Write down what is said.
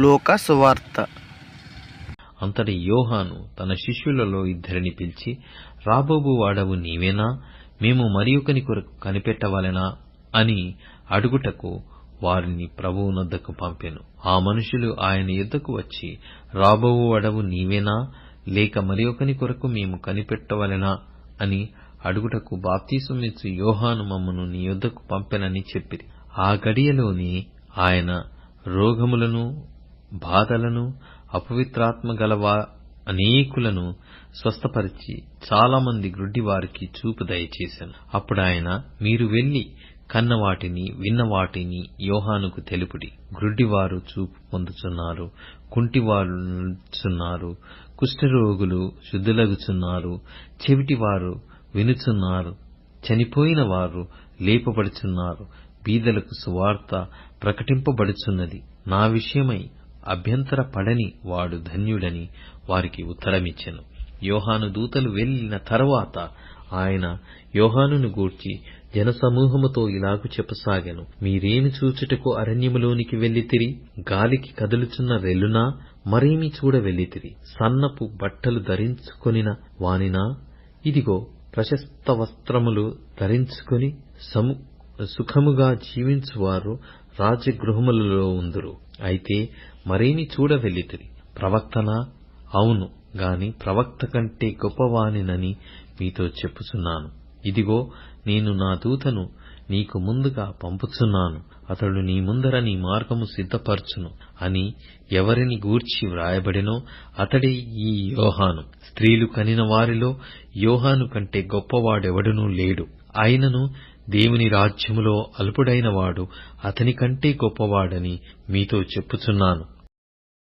లూకా సువార్త అంతటి యోహాను తన శిష్యులలో ఇద్దరిని పిలిచి రాబోబు వాడవు నీవేనా? మేము మరి ఒకని కొరకు కనిపెట్టవలెనా? అని అడుగుటకు వారిని ప్రభువునొద్దకు పంపెను. ఆ మనుషులు ఆయన యుద్ధకు వచ్చి రాబోవు అడవు నీవేనా? లేక మరి ఒకని కొరకు మేము కనిపెట్టవలెనా? అని అడుగుటకు బాప్తీసుమిచ్చు యోహాను మమ్మను నీ యొద్దకు పంపెనని చెప్పిరి. ఆ గడియలోని ఆయన రోగములను బాధలను అపవిత్రాత్మ గలవా అనేకులను స్వస్థపరిచి చాలామంది గ్రుడ్డి వారికి చూపు దయచేశాను. అప్పుడు ఆయన మీరు వెళ్ళి కన్న వాటిని విన్న వాటిని యోహానుకు తెలుపుడి. గ్రుడ్డివారు చూపు పొందుచున్నారు కుంటివారు నడుచున్నారు కుష్ఠరోగులు శుద్ధులగుచున్నారు చెవిటివారు వినుచున్నారు చనిపోయిన వారు లేపబడుచున్నారు బీదలకు సువార్త ప్రకటింపబడుచున్నది. నా విషయమై అభ్యంతర పడని వాడు ధన్యుడని వారికి ఉత్తరమిచ్చెను. యోహాను దూతలు వెళ్ళిన తరువాత ఆయన యోహానును గూర్చి జనసమూహముతో ఇలాగు చెప్పసాగాను. మీరేమి చూచుటకు అరణ్యములోనికి వెళ్ళితిరి? గాలికి కదులుచున్న రెల్లునా? మరేమి చూడ వెళ్ళితిరి? సన్నపు బట్టలు ధరించుకొనిన వానినా? ఇదిగో ప్రశస్త వస్త్రములు ధరించుకొని సము సుఖముగా జీవించువారు రాజగృహములలో ఉందురు. అయితే మరేమి చూడ ప్రవక్తనా? అవును గాని ప్రవక్త కంటే గొప్పవానినని మీతో చెప్పుచున్నాను. ఇదిగో నేను నా దూతను నీకు ముందుగా పంపుచున్నాను. అతడు నీ ముందర నీ మార్గము సిద్ధపరచును అని ఎవరిని గూర్చి వ్రాయబడినో అతడే ఈ యోహాను. స్త్రీలు కనిన వారిలో యోహాను కంటే గొప్పవాడెవడునూ లేడు. ఆయనను దేవుని రాజ్యములో అల్పుడైనవాడు అతనికంటే అతని కంటే గొప్పవాడని మీతో చెప్పుచున్నాను.